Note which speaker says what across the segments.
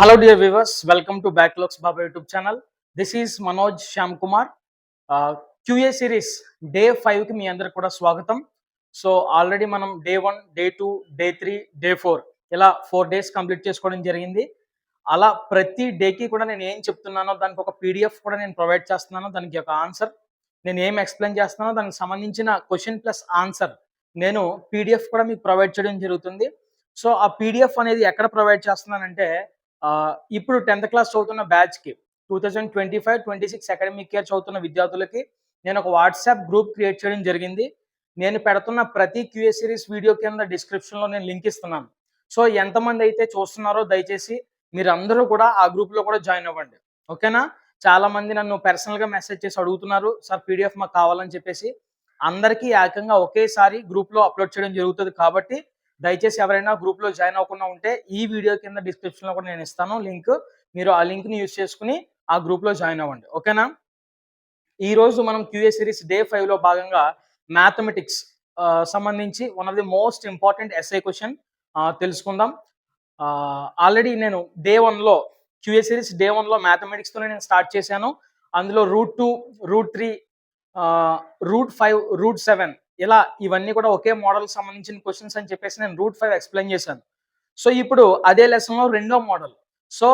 Speaker 1: Hello dear viewers welcome to back lakhs Baba YouTube channel this is Manoj Shyam Kumar QA series day కి మీ అందరికి కూడా స్వాగతం. So already మనం day one day two day three day four ఇలా four days complete చేసుకోవడం జరిగింది. అలా ప్రతి డేకి కూడా నేను ఏం చెప్తున్నానో దానికి ఒక పీడిఎఫ్ కూడా నేను ప్రొవైడ్ చేస్తున్నాను దానికి ఒక ఆన్సర్ నేను ఏం ఎక్స్ప్లెయిన్ చేస్తున్నానో దానికి సంబంధించిన క్వశ్చన్ ప్లస్ ఆన్సర్ నేను పీడిఎఫ్ కూడా మీకు ప్రొవైడ్ చేయడం జరుగుతుంది. సో ఆ పీడిఎఫ్ అనేది ఎక్కడ ప్రొవైడ్ చేస్తున్నానంటే ఇప్పుడు టెన్త్ క్లాస్ చదువుతున్న బ్యాచ్కి two thousand twenty five twenty six academic year చదువుతున్న విద్యార్థులకి నేను ఒక వాట్సాప్ గ్రూప్ క్రియేట్ చేయడం జరిగింది. నేను పెడుతున్న ప్రతి క్యూఏ సిరీస్ వీడియో కింద డిస్క్రిప్షన్లో నేను లింక్ ఇస్తున్నాను. సో ఎంతమంది అయితే చూస్తున్నారో దయచేసి మీరందరూ కూడా ఆ గ్రూప్లో కూడా జాయిన్ అవ్వండి. ఓకేనా? చాలా మంది నన్ను పర్సనల్గా మెసేజ్ చేసి అడుగుతున్నారు సార్ పీడిఎఫ్ మాకు కావాలని చెప్పేసి. అందరికీ ఏకంగా ఒకేసారి గ్రూప్లో అప్లోడ్ చేయడం జరుగుతుంది కాబట్టి దయచేసి ఎవరైనా గ్రూప్లో జాయిన్ అవ్వకుండా ఉంటే ఈ వీడియో కింద డిస్క్రిప్షన్లో కూడా నేను ఇస్తాను లింక్. మీరు ఆ లింక్ని యూజ్ చేసుకుని ఆ గ్రూప్లో జాయిన్ అవ్వండి. ఓకేనా? ఈ రోజు మనం క్యూఏ సిరీస్ డే ఫైవ్లో భాగంగా మ్యాథమెటిక్స్ సంబంధించి one of the most important SI question తెలుసుకుందాం. ఆల్రెడీ నేను డే వన్లో క్యూఏ సిరీస్ డే వన్లో మ్యాథమెటిక్స్తో నేను స్టార్ట్ చేశాను. అందులో root two root three root five root seven ఇలా ఇవన్నీ కూడా ఒకే మోడల్ సంబంధించిన క్వశ్చన్స్ అని చెప్పేసి నేను రూట్ ఫైవ్ ఎక్స్ప్లెయిన్ చేశాను. సో ఇప్పుడు అదే లెసన్లో రెండో మోడల్ సో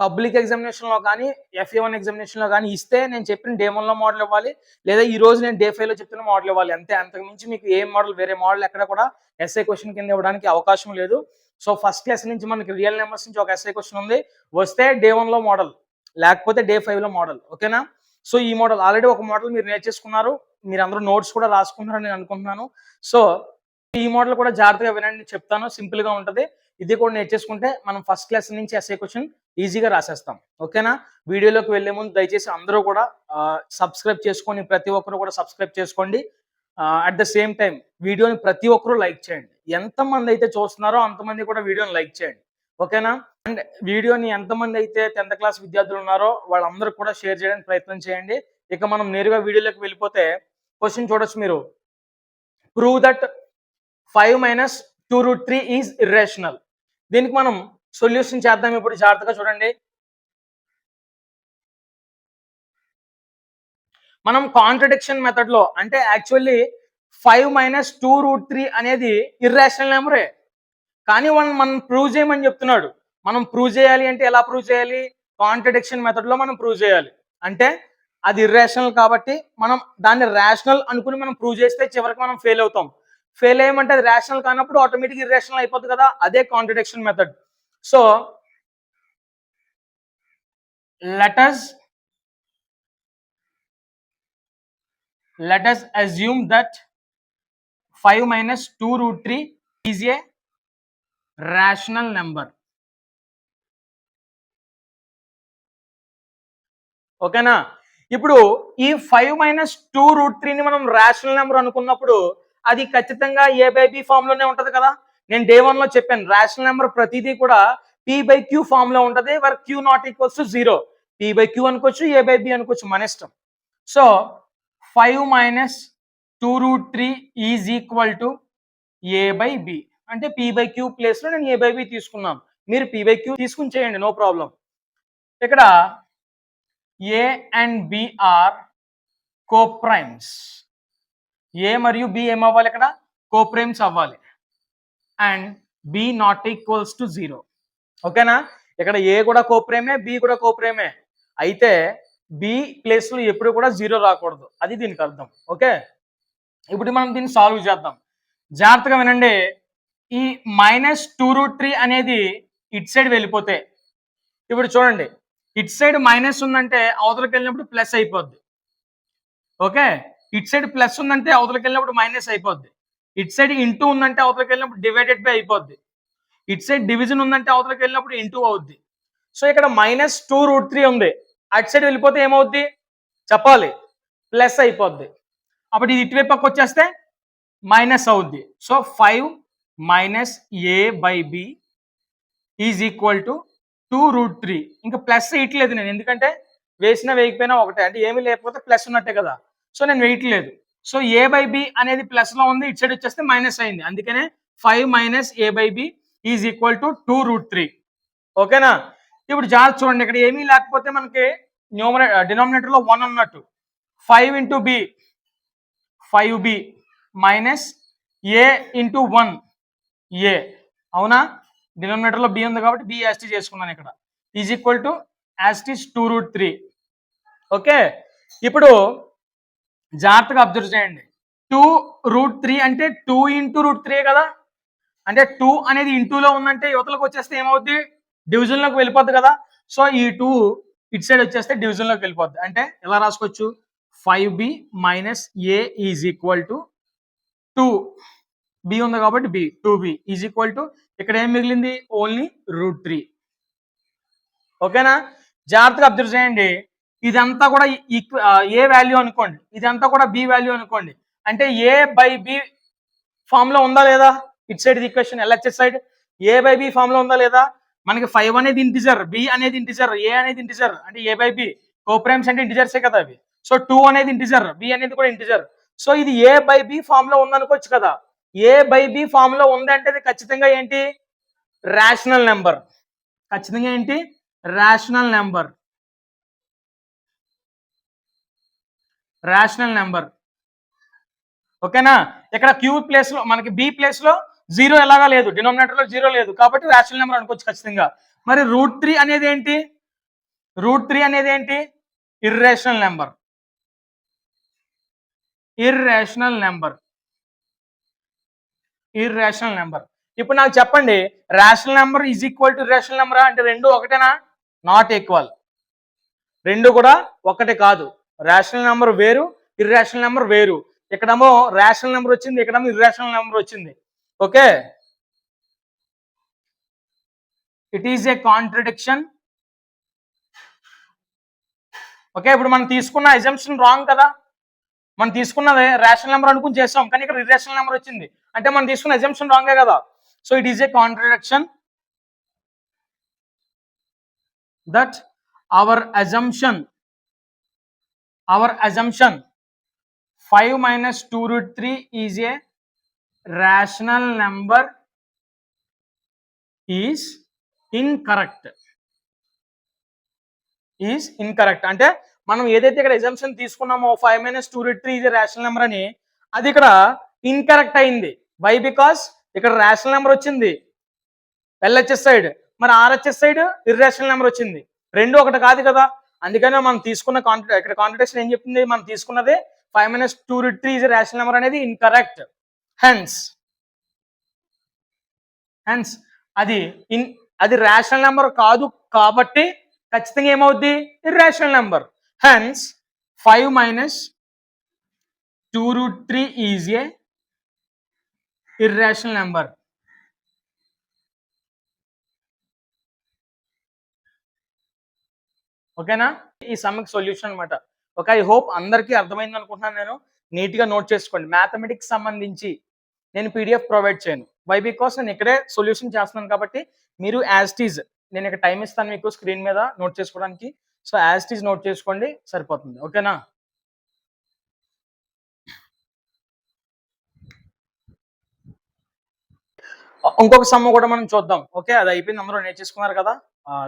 Speaker 1: పబ్లిక్ ఎగ్జామినేషన్లో కానీ ఎఫ్ఏ వన్ ఎగ్జామినేషన్లో కానీ ఇస్తే నేను చెప్పిన డే వన్లో మోడల్ ఇవ్వాలి. లేదా ఈ రోజు నేను డే ఫైవ్లో చెప్తున్న మోడల్ ఇవ్వాలి. అంతే. అంతకు మించి మీకు ఏ మోడల్ వేరే మోడల్ ఎక్కడ కూడా ఎస్ఐ క్వశ్చన్ కింద ఇవ్వడానికి అవకాశం లేదు. సో ఫస్ట్ క్లాస్ నుంచి మనకి రియల్ నెంబర్స్ నుంచి ఒక ఎస్ఐ క్వశ్చన్ ఉంది. వస్తే డే వన్లో మోడల్ లేకపోతే డే ఫైవ్లో మోడల్ ఓకేనా సో ఈ మోడల్ ఆల్రెడీ ఒక మోడల్ మీరు నేర్చేసుకున్నారు. మీరు అందరూ నోట్స్ కూడా రాసుకుంటారని నేను అనుకుంటున్నాను. సో ఈ మోడల్ కూడా జాగ్రత్తగా వినండి చెప్తాను సింపుల్గా ఇది కూడా నేర్చేసుకుంటే మనం ఫస్ట్ క్లాస్ నుంచి ఎస్ఏ క్వశ్చన్ ఈజీగా రాసేస్తాం. ఓకేనా? వీడియోలోకి వెళ్ళే ముందు దయచేసి అందరూ కూడా సబ్స్క్రైబ్ చేసుకొని ప్రతి ఒక్కరు కూడా సబ్స్క్రైబ్ చేసుకోండి. అట్ ద సేమ్ టైం వీడియోని ప్రతి ఒక్కరూ లైక్ చేయండి. ఎంతమంది అయితే చూస్తున్నారో అంతమంది కూడా వీడియోని లైక్ చేయండి. ఓకేనా? అండ్ వీడియోని ఎంతమంది అయితే టెన్త్ క్లాస్ విద్యార్థులు ఉన్నారో వాళ్ళందరూ కూడా షేర్ చేయడానికి ప్రయత్నం చేయండి. ఇక మనం నేరుగా వీడియోలోకి వెళ్ళిపోతే క్వశ్చన్ చూడొచ్చు మీరు. Prove that five minus two root three is irrational దీనికి మనం సొల్యూషన్ చేద్దాం ఇప్పుడు. జాగ్రత్తగా చూడండి. మనం కాంట్రడిక్షన్ మెథడ్లో అంటే actually five minus two root three అనేది ఇర్రేషనల్ నెంబరే కానీ మనం మనం ప్రూవ్ చేయమని చెప్తున్నాడు. మనం ప్రూవ్ చేయాలి అంటే ఎలా ప్రూవ్ చేయాలి? కాంట్రడిక్షన్ మెథడ్లో మనం ప్రూవ్ చేయాలి. అంటే అది ఇర్రేషనల్ కాబట్టి మనం దాన్ని రేషనల్ అనుకుని మనం ప్రూవ్ చేస్తే చివరికి మనం ఫెయిల్ అవుతాం. ఫెయిల్ అయ్యమంటే అది రేషనల్ కానప్పుడు ఆటోమేటిక్ ఇర్రేషనల్ అయిపోతుంది కదా. అదే contradiction method so let us let us assume that 5 minus 2 root 3 is a rational number. ఓకేనా ఇప్పుడు ఈ ఫైవ్ మైనస్ టూ రూట్ త్రీని మనం రేషనల్ నెంబర్ అనుకున్నప్పుడు అది ఖచ్చితంగా ఏ బై బి ఫామ్లోనే కదా? నేను డే వన్లో చెప్పాను రేషనల్ నెంబర్ ప్రతిదీ కూడా పి బై క్యూ ఫామ్లో ఉంటుంది where q not equals to zero p by q అనుకోవచ్చు ఏ బై బి అనుకోవచ్చు మన ఇష్టం. So five minus two root three is equal to a by b అంటే పి బై క్యూ ప్లేస్లో నేను ఏ బై బి తీసుకున్నాను. మీరు పి బై క్యూ తీసుకుని చేయండి నో ప్రాబ్లం ఇక్కడ a and b are coprimes a మరియు బి ఏమవ్వాలి ఇక్కడ? కోప్రైమ్స్ అవ్వాలి. And b not equals to zero ఓకేనా? ఇక్కడ ఏ కూడా కోప్రేమే బి కూడా కోప్రేమే అయితే బి ప్లేస్లో ఎప్పుడు కూడా జీరో రాకూడదు. అది దీనికి అర్థం. ఓకే? ఇప్పుడు మనం దీన్ని సాల్వ్ చేద్దాం. జాగ్రత్తగా వినండి. ఈ మైనస్ టూ రూట్ త్రీ అనేది ఇట్ సైడ్ వెళ్ళిపోతే. ఇప్పుడు చూడండి. ఇట్ సైడ్ మైనస్ ఉందంటే అవతలకి వెళ్ళినప్పుడు ప్లస్ అయిపోద్ది. ఓకే? ఇట్ సైడ్ ప్లస్ ఉందంటే అవతలకి వెళ్ళినప్పుడు మైనస్ అయిపోద్ది. ఇట్ సైడ్ ఇంటూ ఉందంటే అవతలకి వెళ్ళినప్పుడు డివైడెడ్ బై అయిపోద్ది. ఇట్ సైడ్ డివిజన్ ఉందంటే అవతలకి వెళ్ళినప్పుడు ఇంటూ అవుద్ది. సో ఇక్కడ మైనస్ టూ రూట్ త్రీ ఉంది. అటు సైడ్ వెళ్ళిపోతే ఏమవుద్ది? చెప్పాలి. ప్లస్ అయిపోద్ది. అప్పుడు ఇది ఇటువైపు పక్క వచ్చేస్తే మైనస్ అవుద్ది. So five minus a by b is equal to two root three. ఇంకా ప్లస్ వేయట్లేదు నేను. ఎందుకంటే వేసినా వేయకపోయినా ఒకటే. అంటే ఏమీ లేకపోతే ప్లస్ ఉన్నట్టే కదా. సో నేను వేయట్లేదు. సో ఏ బై బి అనేది ప్లస్లో ఉంది ఇటు సైడ్ వచ్చేస్తే మైనస్ అయింది. అందుకనే five minus a by b is equal to two root three ఓకేనా? ఇప్పుడు జాగ్రత్త చూడండి. ఇక్కడ ఏమీ లేకపోతే మనకి న్యూమరే డినామినేటర్లో వన్ ఉన్నట్టు five into b five b minus a into one a. అవునా? డినామినేటర్లో బి ఉంది కాబట్టి బి యాస్టీ చేసుకున్నాను ఇక్కడ. Is equal to as it is two root three okay ఇప్పుడు జాగ్రత్తగా అబ్జర్వ్ చేయండి. టూ రూట్ త్రీ అంటే టూ ఇంటూ రూట్ త్రీ కదా? అంటే టూ అనేది ఇంటూలో ఉందంటే యువతలకు వచ్చేస్తే ఏమవుద్ది? డివిజన్లోకి వెళ్ళిపోద్ది కదా? సో ఈ టూ ఇట్ సైడ్ వచ్చేస్తే డివిజన్లోకి వెళ్ళిపోద్ది. అంటే ఎలా రాసుకోవచ్చు? Five b minus a is equal to two b ఉంది కాబట్టి b two b is equal to ఇక్కడ ఏం మిగిలింది? ఓన్లీ రూట్ త్రీ ఓకేనా? జాగ్రత్తగా అబ్జర్వ్ చేయండి. ఇదంతా కూడా ఈక్వ- ఏ వాల్యూ అనుకోండి. ఇదంతా కూడా బి వాల్యూ అనుకోండి. అంటే ఏ బై బి ఫామ్లో ఉందా లేదా? It side equation LHS side a by b ఫామ్లో ఉందా లేదా? మనకి ఫైవ్ అనేది ఇంటిజర్ బి అనేది ఇంటిజర్ ఏ అనేది ఇంటిజర్ అంటే ఏ బై బి కోప్రైమ్స్ అంటే ఇంటిజర్సే కదా అవి. సో టూ అనేది ఇంటిజర్ బి అనేది కూడా ఇంటిజర్ సో ఇది ఏ బై బి ఫామ్లో ఉందనుకోవచ్చు కదా. ఏ బై బి ఫామ్లో అది ఖచ్చితంగా ఏంటి? రేషనల్ నెంబర్ ఖచ్చితంగా ఏంటి? రేషనల్ నెంబర్ రేషనల్ నెంబర్ ఓకేనా? ఇక్కడ క్యూ ప్లేస్లో మనకి బి ప్లేస్లో జీరో ఎలాగా లేదు. డినామినేటర్లో జీరో లేదు. కాబట్టి రేషనల్ నెంబర్ అనుకోవచ్చు ఖచ్చితంగా. మరి రూట్ త్రీ అనేది ఏంటి? రూట్ త్రీ అనేది ఏంటి? Irrational number irrational number irrational number ఇప్పుడు నాకు చెప్పండి rational number is equal to rational number అంటే రెండు ఒకటేనా? నాట్ ఈక్వల్ రెండు కూడా ఒకటి కాదు. రేషనల్ నెంబర్ వేరు ఇర్రేషనల్ నెంబర్ వేరు. ఇక్కడేమో రేషనల్ నెంబర్ వచ్చింది ఇక్కడేమో ఇర్రేషనల్ నెంబర్ వచ్చింది. Okay? It is a contradiction okay? ఇప్పుడు మనం తీసుకున్న ఎజంప్షన్ రాంగ్ కదా? మనం తీసుకున్నది రేషనల్ నెంబర్ అనుకుని చేస్తాం కానీ ఇక్కడ ఇర్రేషనల్ నెంబర్ వచ్చింది. అంటే మనం తీసుకున్న ఎగ్జామ్షన్ రాంగే కదా. So it is a contradiction that our assumption our assumption five minus two root three is a rational number is incorrect is incorrect అంటే మనం ఏదైతే ఇక్కడ ఎగ్జామ్షన్ తీసుకున్నామో five minus two root three ఇది రేషనల్ నెంబర్ అని అది ఇక్కడ incorrect అయింది. వై బికాస్ ఇక్కడ రేషనల్ నెంబర్ వచ్చింది. ఎల్హెచ్ఎస్ సైడ్ మరి ఆర్హెచ్ఎస్ సైడ్ ఇర్రేషనల్ నెంబర్ వచ్చింది. రెండు ఒకటి కాదు కదా. అందుకనే మనం తీసుకున్న కాంట్రా ఇక్కడ కాంట్రడిక్షన్ ఏం చెప్తుంది? మనం తీసుకున్నది five minus two root three ఇది రేషనల్ నెంబర్ అనేది ఇన్కరెక్ట్ హెన్స్ హెన్స్ అది ఇన్ అది రేషనల్ నెంబర్ కాదు కాబట్టి ఖచ్చితంగా ఏమవుద్ది? Irrational number hence five minus two root three is a irrational number ఓకేనా ఈ సమ్కి సొల్యూషన్ అన్నమాట. ఓకే ఐ హోప్ అందరికీ అర్థమైంది అనుకుంటున్నాను నేను. నీట్గా నోట్ చేసుకోండి. మ్యాథమెటిక్స్ సంబంధించి నేను పీడిఎఫ్ ప్రొవైడ్ చేయను. వై బికాస్ నేను ఇక్కడే సొల్యూషన్ చేస్తున్నాను కాబట్టి మీరు యాజ్ టీజ్ నేను ఇక్కడ టైం ఇస్తాను మీకు స్క్రీన్ మీద నోట్ చేసుకోవడానికి. సో యాజ్ నోట్ చేసుకోండి సరిపోతుంది. ఓకేనా? ఇంకొక సమ్ కూడా మనం చూద్దాం. ఓకే అది అయిపోయింది. అందరూ నేర్చేసుకున్నారు కదా?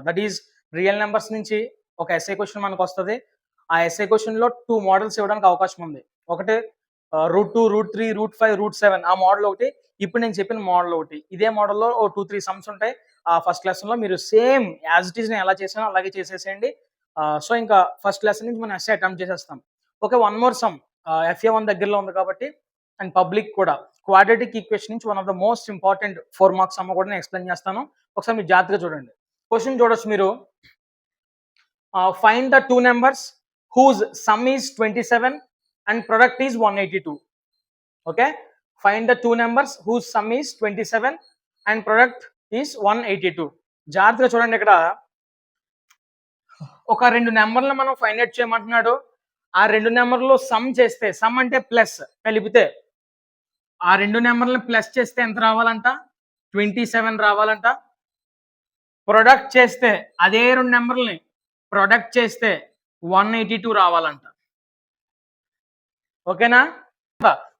Speaker 1: దట్ ఈస్ రియల్ నెంబర్స్ నుంచి ఒక ఎస్ఐ క్వశ్చన్ మనకు వస్తుంది. ఆ ఎస్ఐ క్వశ్చన్లో టూ మోడల్స్ ఇవ్వడానికి అవకాశం ఉంది. ఒకటి root two root three root five root seven ఆ మోడల్ ఒకటి ఇప్పుడు నేను చెప్పిన మోడల్ ఒకటి. ఇదే మోడల్లో ఓ టూ త్రీ సమ్స్ ఉంటాయి. ఆ ఫస్ట్ క్లాస్లో మీరు సేమ్ యాజ్ ఇట్ ఈస్ నేను ఎలా చేసానో అలాగే చేసేసేయండి. సో ఇంకా ఫస్ట్ లెసన్ నుంచి మనం ఎస్ఏ అటెంప్ట్ చేసేస్తాం. Okay one more sum FA one దగ్గరలో ఉంది కాబట్టి అండ్ పబ్లిక్ కూడా. క్వాడ్రటిక్ ఈక్వేషన్ నుంచి one of the most important four marks అమ్మ కూడా నేను ఎక్స్ప్లెయిన్ చేస్తాను. ఒకసారి మీరు జాగ్రత్తగా చూడండి. క్వశ్చన్ చూడొచ్చు మీరు. Find the two numbers whose sum is twenty seven and product is one eighty two okay find the two numbers whose sum is twenty seven and product is one eighty two జాగ్రత్తగా చూడండి ఇక్కడ. ఒక రెండు నెంబర్లు మనం find out చేయమంటున్నాడు. ఆ రెండు నెంబర్లు సమ్ చేస్తే సమ్ అంటే ప్లస్ కలిపితే ఆ రెండు నెంబర్లను ప్లస్ చేస్తే ఎంత రావాలంట? ట్వంటీ సెవెన్ రావాలంట. ప్రొడక్ట్ చేస్తే అదే రెండు నెంబర్ని ప్రొడక్ట్ చేస్తే వన్ ఎయిటీ టూ రావాలంట. ఓకేనా?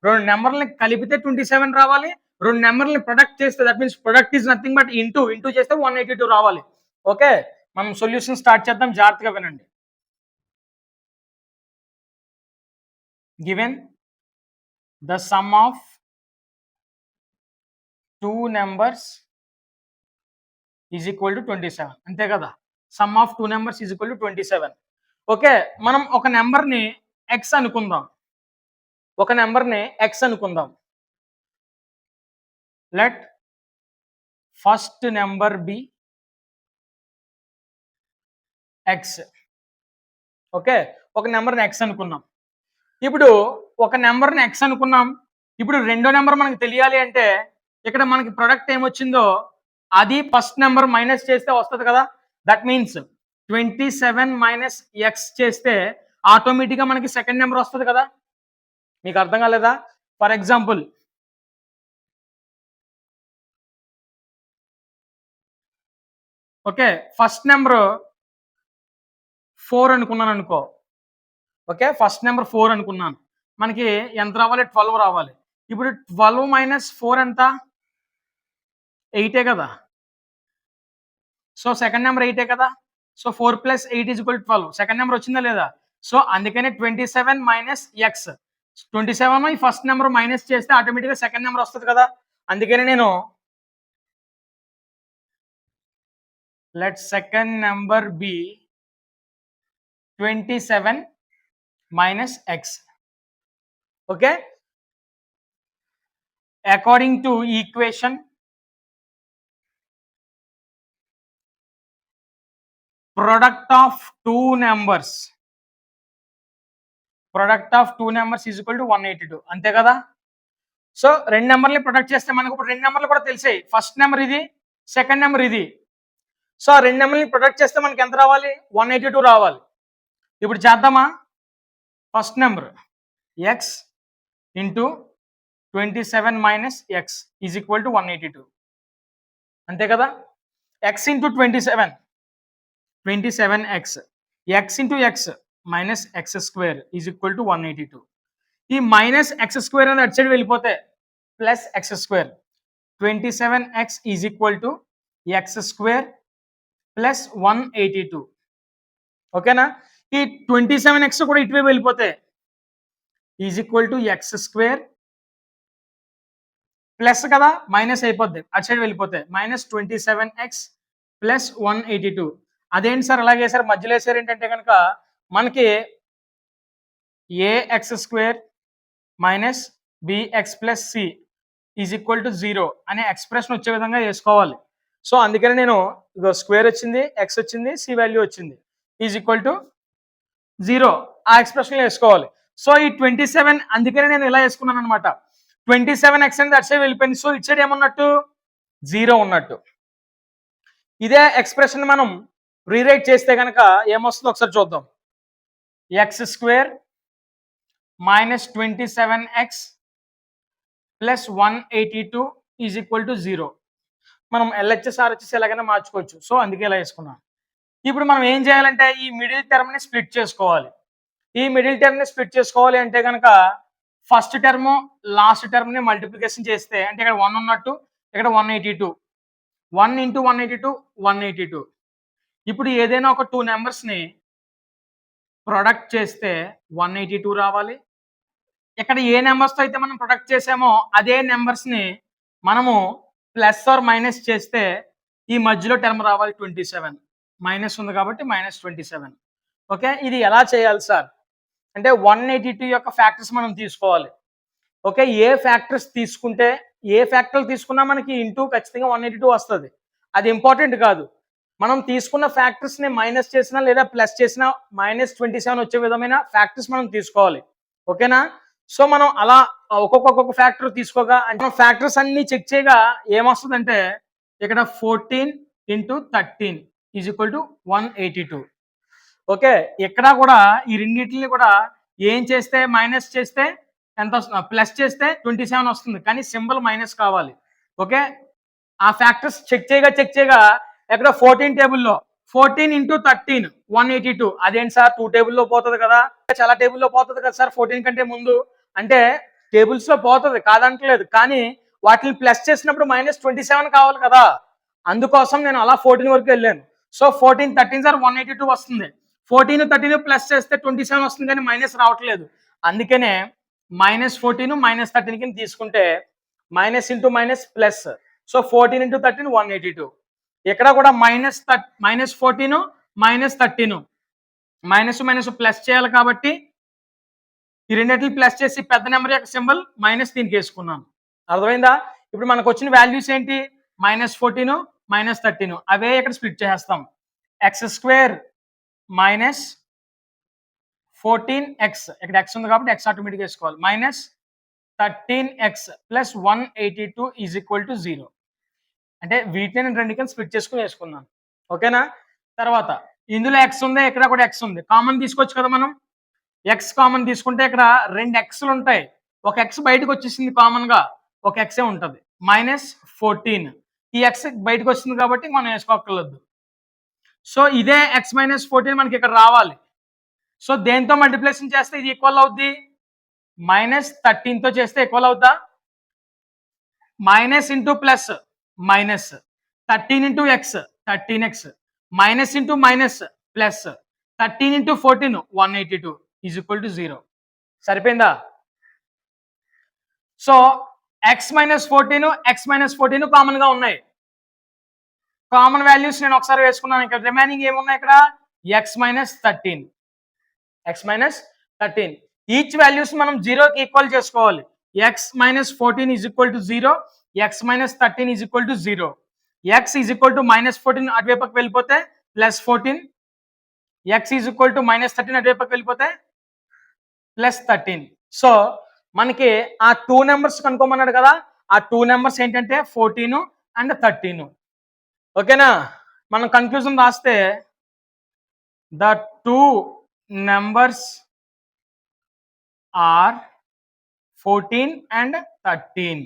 Speaker 1: రెండు నెంబర్లని కలిపితే ట్వంటీ సెవెన్ రావాలి. రెండు నెంబర్లని ప్రొడక్ట్ చేస్తే that means product is nothing but into into చేస్తే వన్ ఎయిటీ టూ రావాలి. ఓకే? మనం సొల్యూషన్ స్టార్ట్ చేద్దాం జాగ్రత్తగా వినండి. Given the sum of two numbers is equal to twenty seven అంతే కదా? Sum of two numbers is equal to twenty seven okay మనం ఒక నెంబర్ని ఎక్స్ అనుకుందాం. ఒక నెంబర్ని ఎక్స్ అనుకుందాం. Let first number be x okay ఒక నెంబర్ని ఎక్స్ అనుకున్నాం. ఇప్పుడు ఒక నెంబర్ని ఎక్స్ అనుకున్నాం. ఇప్పుడు రెండో నెంబర్ మనకు తెలియాలి అంటే ఇక్కడ మనకి ప్రొడక్ట్ ఏమొచ్చిందో అది ఫస్ట్ నెంబర్ మైనస్ చేస్తే వస్తుంది కదా? That means twenty seven minus x చేస్తే ఆటోమేటిక్గా మనకి సెకండ్ నెంబర్ వస్తుంది కదా? మీకు అర్థం కాలేదా? For example okay first number four అనుకున్నాను అనుకో. ఓకే? ఫస్ట్ నెంబర్ ఫోర్ అనుకున్నాను. మనకి ఎంత రావాలి? ట్వెల్వ్ రావాలి. ఇప్పుడు ట్వెల్వ్ మైనస్ ఫోర్ ఎంత? ఎయిటే కదా. సో సెకండ్ నెంబర్ ఎయిటే కదా. So four plus eight is equal twelve. Second number వచ్చిందా లేదా? సో అందుకనే twenty seven minus x. Twenty seven ఈ ఫస్ట్ నెంబర్ మైనస్ చేస్తే ఆటోమేటిక్గా సెకండ్ నెంబర్ వస్తుంది కదా. అందుకని నేను let second number be be 27 minus x. Okay? According to equation product of two numbers. Product of two numbers is equal to 182 అంతే కదా? So రెండు నెంబర్ని ప్రొడక్ట్ చేస్తే మనకు ఇప్పుడు రెండు నెంబర్లు కూడా తెలిసాయి. ఫస్ట్ నెంబర్ ఇది సెకండ్ నెంబర్ ఇది. సో ఆ రెండు నెంబర్ని ప్రొడక్ట్ చేస్తే మనకి ఎంత రావాలి? వన్ ఎయిటీ టూ రావాలి. ఇప్పుడు చేద్దామా? First number x into twenty seven minus x is equal to one eighty two అంతే కదా? X into twenty seven twenty seven x x into x minus x square is equal to one eighty two ఈ minus x square అనేది అటు side వెళ్ళిపోతే plus x square twenty seven x is equal to x square plus one eighty two ఓకేనా ఈ twenty seven x కూడా ఇటువైపు వెళ్ళిపోతే is equal to x square plus కదా మైనస్ అయిపోద్ది. అటు సైడ్ వెళ్ళిపోతే minus twenty seven x plus one eighty two అదేంటి సార్ అలాగే సార్? మధ్యలో వేసారు ఏంటంటే కనుక మనకి a x square minus bx plus c is equal to zero అనే ఎక్స్ప్రెషన్ వచ్చే విధంగా వేసుకోవాలి. సో అందుకని నేను స్క్వేర్ వచ్చింది ఎక్స్ వచ్చింది సి వాల్యూ వచ్చింది. Is equal to zero. ఆ ఎక్స్ప్రెషన్లో వేసుకోవాలి. సో ఈ ట్వంటీ సెవెన్ అందుకనే నేను ఇలా వేసుకున్నాను అనమాట ట్వంటీ సెవెన్ ఎక్స్ అనేది అటు వెళ్ళిపోయింది. సో ఇచ్చేది సైడ్ ఏమన్నట్టు? జీరో ఉన్నట్టు. ఇదే ఎక్స్ప్రెషన్ మనం రీరైట్ చేస్తే కనుక ఏమొస్తుందో ఒకసారి చూద్దాం. X square minus twenty seven x plus one eighty two is equal to zero మనం ఎల్హెచ్ఎస్ వచ్చేసి ఎలాగైనా మార్చుకోవచ్చు. సో అందుకే ఇలా వేసుకున్నాను. ఇప్పుడు మనం ఏం చేయాలంటే ఈ మిడిల్ టర్మ్ని స్ప్లిట్ చేసుకోవాలి. ఈ మిడిల్ టర్మ్ని స్ప్లిట్ చేసుకోవాలి అంటే కనుక ఫస్ట్ టర్మ్ లాస్ట్ టర్మ్ని మల్టిప్లికేషన్ చేస్తే అంటే ఇక్కడ వన్ ఉన్నట్టు ఇక్కడ one eighty two one into one eighty two one eighty two ఇప్పుడు ఏదైనా ఒక టూ నెంబర్స్ని ప్రొడక్ట్ చేస్తే వన్ ఎయిటీ టూ రావాలి. ఇక్కడ ఏ నెంబర్స్తో అయితే మనం ప్రొడక్ట్ చేసామో అదే నెంబర్స్ని మనము ప్లస్ ఆర్ మైనస్ చేస్తే ఈ మధ్యలో టర్మ్ రావాలి ట్వంటీ సెవెన్ మైనస్ ఉంది కాబట్టి మైనస్ ట్వంటీ సెవెన్. ఓకే? ఇది ఎలా చేయాలి సార్? అంటే వన్ ఎయిటీ టూ యొక్క ఫ్యాక్టర్స్ మనం తీసుకోవాలి. ఓకే? ఏ ఫ్యాక్టర్స్ తీసుకుంటే ఏ ఫ్యాక్టర్లు తీసుకున్నా మనకి ఇంటూ ఖచ్చితంగా వన్ ఎయిటీ టూ వస్తుంది. అది ఇంపార్టెంట్ కాదు. మనం తీసుకున్న ఫ్యాక్టర్స్ని మైనస్ చేసినా లేదా ప్లస్ చేసినా మైనస్ ట్వంటీ సెవెన్ వచ్చే విధమైన ఫ్యాక్టర్స్ మనం తీసుకోవాలి. ఓకేనా? సో మనం అలా ఒక్కొక్క ఒక్కొక్క ఫ్యాక్టర్ తీసుకోగా అంటే ఫ్యాక్టర్స్ అన్ని చెక్ చేయగా ఏమొస్తుందంటే ఇక్కడ fourteen into thirteen. Is equal to one eighty two okay ఇక్కడ కూడా ఈ రెండింటిని కూడా ఏం చేస్తే మైనస్ చేస్తే ఎంత వస్తుంది? ప్లస్ చేస్తే ట్వంటీ సెవెన్ వస్తుంది. కానీ సింబల్ మైనస్ కావాలి. ఓకే ఆ ఫ్యాక్టర్స్ చెక్ చేయగా చెక్ చేయగా ఎక్కడ ఫోర్టీన్ టేబుల్లో fourteen into thirteen one eighty two అదేంటి సార్? టూ టేబుల్లో పోతుంది కదా. చాలా టేబుల్లో పోతుంది కదా సార్ ఫోర్టీన్ కంటే ముందు. అంటే టేబుల్స్లో పోతుంది కాదంటలేదు. కానీ వాటిని ప్లస్ చేసినప్పుడు మైనస్ ట్వంటీ సెవెన్ కావాలి కదా. అందుకోసం నేను అలా ఫోర్టీన్ వరకు వెళ్ళాను. So fourteen thirteen sir one eighty two వస్తుంది. ఫోర్టీన్ థర్టీన్ ప్లస్ చేస్తే ట్వంటీ సెవెన్ వస్తుంది కానీ మైనస్ రావట్లేదు. అందుకనే మైనస్ ఫోర్టీన్ మైనస్ థర్టీన్ కింద తీసుకుంటే minus into minus plus so fourteen into thirteen one eighty two ఇక్కడ కూడా minus minus fourteen minus thirteen minus minus plus చేయాలి కాబట్టి ఈ రెండింటిని ప్లస్ చేసి పెద్ద నెంబర్ యొక్క సింబల్ మైనస్ దీనికి వేసుకున్నాను అర్థమైందా? ఇప్పుడు మనకు వచ్చిన వాల్యూస్ ఏంటి? మైనస్ ఫోర్టీన్ మైనస్ థర్టీన్ అవే ఇక్కడ స్ప్లిట్ చేసేస్తాం. X square minus fourteen x ఇక్కడ ఎక్స్ ఉంది కాబట్టి ఎక్స్ ఆటోమేటిక్ వేసుకోవాలి. Minus thirteen x plus one eighty two is equal to zero అంటే వీటిని నేను రెండు కింద స్ప్లిట్ చేసుకుని వేసుకున్నాను. ఓకేనా తర్వాత ఇందులో ఎక్స్ ఉంది ఇక్కడ కూడా ఎక్స్ ఉంది. కామన్ తీసుకోవచ్చు కదా మనం? ఎక్స్ కామన్ తీసుకుంటే ఇక్కడ రెండు ఎక్స్లు ఉంటాయి. ఒక ఎక్స్ బయటకు వచ్చేసింది కామన్గా ఒక ఎక్సే ఉంటుంది. మైనస్ ఫోర్టీన్ ఈ ఎక్స్ బయటకు వస్తుంది కాబట్టి మనం వేసుకోక్కర్లేదు. సో ఇదే ఎక్స్ మైనస్ ఫోర్టీన్ మనకి ఇక్కడ రావాలి. సో దేంతో మల్టిప్లేషన్ చేస్తే ఇది ఈక్వల్ అవుద్ది? మైనస్ థర్టీన్తో చేస్తే ఈక్వల్ అవుతా minus into plus minus thirteen into x thirteen x minus into minus plus thirteen into fourteen one eighty two is equal to zero సరిపోయిందా? So x minus fourteen x minus fourteen కామన్గా ఉన్నాయి. Common values నేను ఒకసారి వేసుకున్నాను ఇక్కడ. Remaining ఏమున్నాయి ఇక్కడ? X minus thirteen x minus thirteen each values మనం జీరోకి ఈక్వల్ చేసుకోవాలి. X minus fourteen is equal to zero x minus thirteen is equal to zero x is equal to minus fourteen అటువైపుకి వెళ్ళిపోతే plus fourteen x is equal to minus thirteen అటువైపుకి వెళ్ళిపోతే plus thirteen so మనకి ఆ two numbers కనుక్కోమన్నాడు కదా ఆ two numbers ఏంటంటే fourteen and thirteen ఓకేనా? మనం కన్ఫ్యూజన్ రాస్తే the two numbers are fourteen and thirteen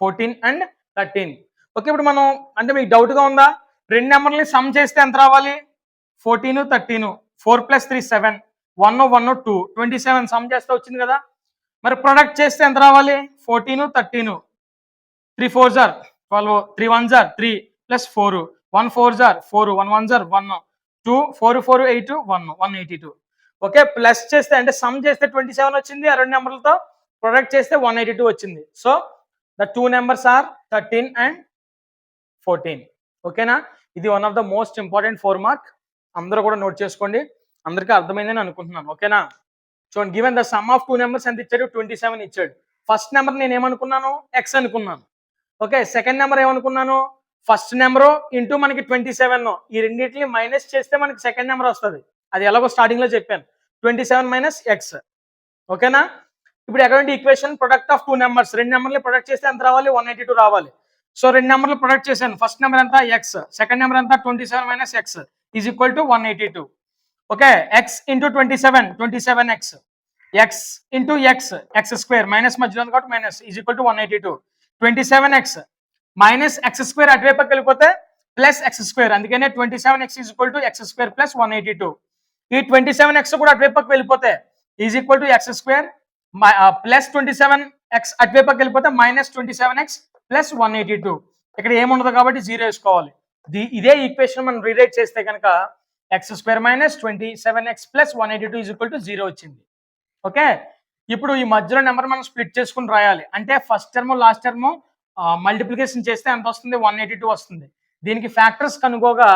Speaker 1: fourteen and thirteen okay ఇప్పుడు మనం అంటే మీకు డౌట్గా ఉందా? రెండు నెంబర్ని సమ్ చేస్తే ఎంత రావాలి? Fourteen thirteen four plus three seven one one two twenty seven sum చేస్తే వచ్చింది కదా. మరి ప్రొడక్ట్ చేస్తే ఎంత రావాలి? Fourteen thirteen three four jar twelve three one jar three plus four one four jar four one one jar one two four four eight one one eighty two okay plus చేస్తే అంటే sum చేస్తే twenty seven వచ్చింది ఆ రెండు నెంబర్లతో product చేస్తే one eighty two వచ్చింది so the two numbers are thirteen and fourteen ఓకేనా ఇది one of the most important four mark అందరూ కూడా నోట్ చేసుకోండి. అందరికీ అర్థమైందని అనుకుంటున్నాను. ఓకేనా చూడండి given the sum of two numbers ఎంత ఇచ్చాడు ట్వంటీ సెవెన్ ఇచ్చాడు. ఫస్ట్ నెంబర్ నేను ఏమనుకున్నాను? ఎక్స్ అనుకున్నాను. ఓకే సెకండ్ నెంబర్ ఏమనుకున్నాను? ఫస్ట్ నెంబరు ఇంటూ మనకి ట్వంటీ సెవెన్ ఈ రెండింటిని మైనస్ చేస్తే మనకి సెకండ్ నెంబర్ వస్తుంది. అది ఎలాగో స్టార్టింగ్లో చెప్పాను. ట్వంటీ సెవెన్ మైనస్ ఎక్స్ ఓకేనా ఇప్పుడు ఎటువంటి equation product of two numbers రెండు నెంబర్లు ప్రొడక్ట్ చేస్తే ఎంత రావాలి? వన్ ఎయిటీ టూ రావాలి. సో రెండు నెంబర్లు ప్రొడక్ట్ చేశాను. ఫస్ట్ నెంబర్ ఎంత? ఎక్స్ సెకండ్ నెంబర్ ఎంత? Twenty seven minus x is equal to one eighty two okay x into twenty seven twenty seven x x into x x square minus మధ్యలో ఉంది కాబట్టి minus is equal to one eighty two twenty seven x minus x square అటువైపుకి వెళ్ళిపోతే plus x square అందుకనే twenty seven x is equal to x square plus one eighty two ఈ twenty seven x కూడా అటువైపుకి వెళ్ళిపోతే is equal to x square plus twenty seven x అటువైపుకి వెళ్ళిపోతే minus twenty seven x plus one eighty two ఇక్కడ ఏముండదు కాబట్టి zero వేసుకోవాలి. ఇదే ఈక్వేషన్ మనం రీరైట్ చేస్తే కనుక x square minus twenty seven x plus one eighty two is equal to zero వచ్చింది. ఓకే ఇప్పుడు ఈ మధ్యలో నెంబర్ మనం స్ప్లిట్ చేసుకుని రాయాలి. అంటే first term last term multiplication చేస్తే ఎంత వస్తుంది? వన్ ఎయిటీ టూ వస్తుంది. దీనికి ఫ్యాక్టర్స్ కనుకోగా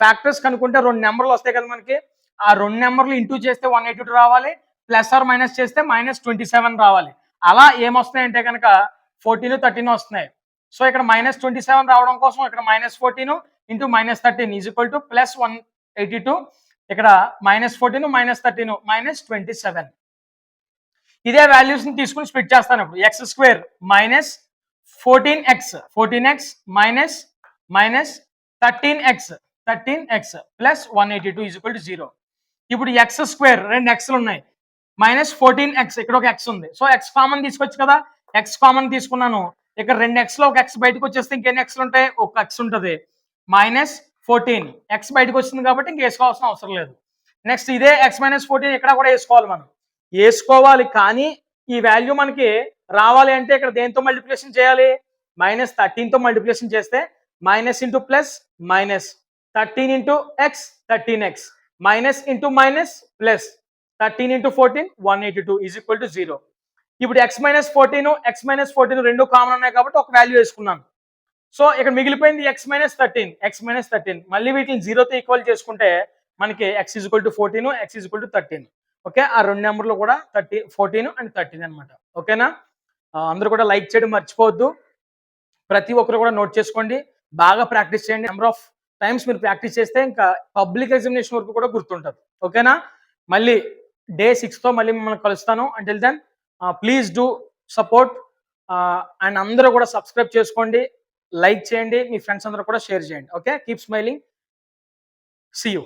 Speaker 1: ఫ్యాక్టర్స్ కనుక్కుంటే రెండు నెంబర్లు వస్తాయి కదా మనకి. ఆ రెండు నెంబర్లు ఇంటూ చేస్తే వన్ ఎయిటీ టూ రావాలి. ప్లస్ ఆర్ మైనస్ చేస్తే మైనస్ ట్వంటీ సెవెన్ రావాలి. అలా ఏమొస్తాయంటే కనుక ఫోర్టీన్ థర్టీన్ వస్తున్నాయి. సో ఇక్కడ మైనస్ ట్వంటీ సెవెన్ రావడం కోసం ఇక్కడ minus fourteen into minus thirteen is equal to plus one eighty two ఇక్కడ minus fourteen minus thirteen minus twenty seven ఇదే వాల్యూస్ని తీసుకుని స్ప్లిట్ చేస్తాను ఇప్పుడు. X square minus fourteen x fourteen x minus minus thirteen x thirteen x plus one eighty two is to zero ఇప్పుడు x square రెండు ఎక్స్లు ఉన్నాయి. మైనస్ ఫోర్టీన్ ఎక్స్ ఇక్కడ ఒక ఎక్స్ ఉంది. సో ఎక్స్ కామన్ తీసుకోవచ్చు కదా? ఎక్స్ కామన్ తీసుకున్నాను. ఇక్కడ రెండు ఎక్స్లో ఒక ఎక్స్ బయటకు వచ్చేస్తే ఇంకెన్ని ఎక్స్లు ఉంటాయి? ఒక ఎక్స్ ఉంటుంది. Minus fourteen. ఎక్స్ బయటకు వచ్చింది కాబట్టి ఇంక వేసుకోవాల్సిన అవసరం లేదు. నెక్స్ట్ ఇదే ఎక్స్ మైనస్ ఫోర్టీన్ ఇక్కడ కూడా వేసుకోవాలి మనం. వేసుకోవాలి కానీ ఈ వాల్యూ మనకి రావాలి అంటే ఇక్కడ దేంతో మల్టిప్లికేషన్ చేయాలి? మైనస్ థర్టీన్తో మల్టిప్లికేషన్ చేస్తే minus into plus minus thirteen into x thirteen x minus into minus plus thirteen into fourteen one eighty two is equal to zero ఇప్పుడు x minus fourteen x minus fourteen రెండు common ఉన్నాయి కాబట్టి ఒక value వేసుకున్నాను. So ఇక్కడ మిగిలిపోయింది x minus thirteen x minus thirteen మళ్ళీ వీటిని జీరోతో ఈక్వల్ చేసుకుంటే మనకి x equal to fourteen x equal to thirteen okay? ఆ రెండు నెంబర్లు కూడా థర్టీ ఫోర్టీన్ అండ్ థర్టీన్ అనమాట ఓకేనా? అందరూ కూడా లైక్ చేయడం మర్చిపోవద్దు. ప్రతి ఒక్కరు కూడా నోట్ చేసుకోండి. బాగా ప్రాక్టీస్ చేయండి. నెంబర్ ఆఫ్ టైమ్స్ మీరు ప్రాక్టీస్ చేస్తే ఇంకా పబ్లిక్ ఎగ్జామినేషన్ వరకు కూడా గుర్తుంటుంది. ఓకేనా? మళ్ళీ డే సిక్స్తో మళ్ళీ మిమ్మల్ని కలుస్తాను. Until then please do support and అందరూ కూడా సబ్స్క్రైబ్ చేసుకోండి. లైక్ చేయండి మీ ఫ్రెండ్స్ అందరూ కూడా షేర్ చేయండి. Okay? Keep smiling. See you.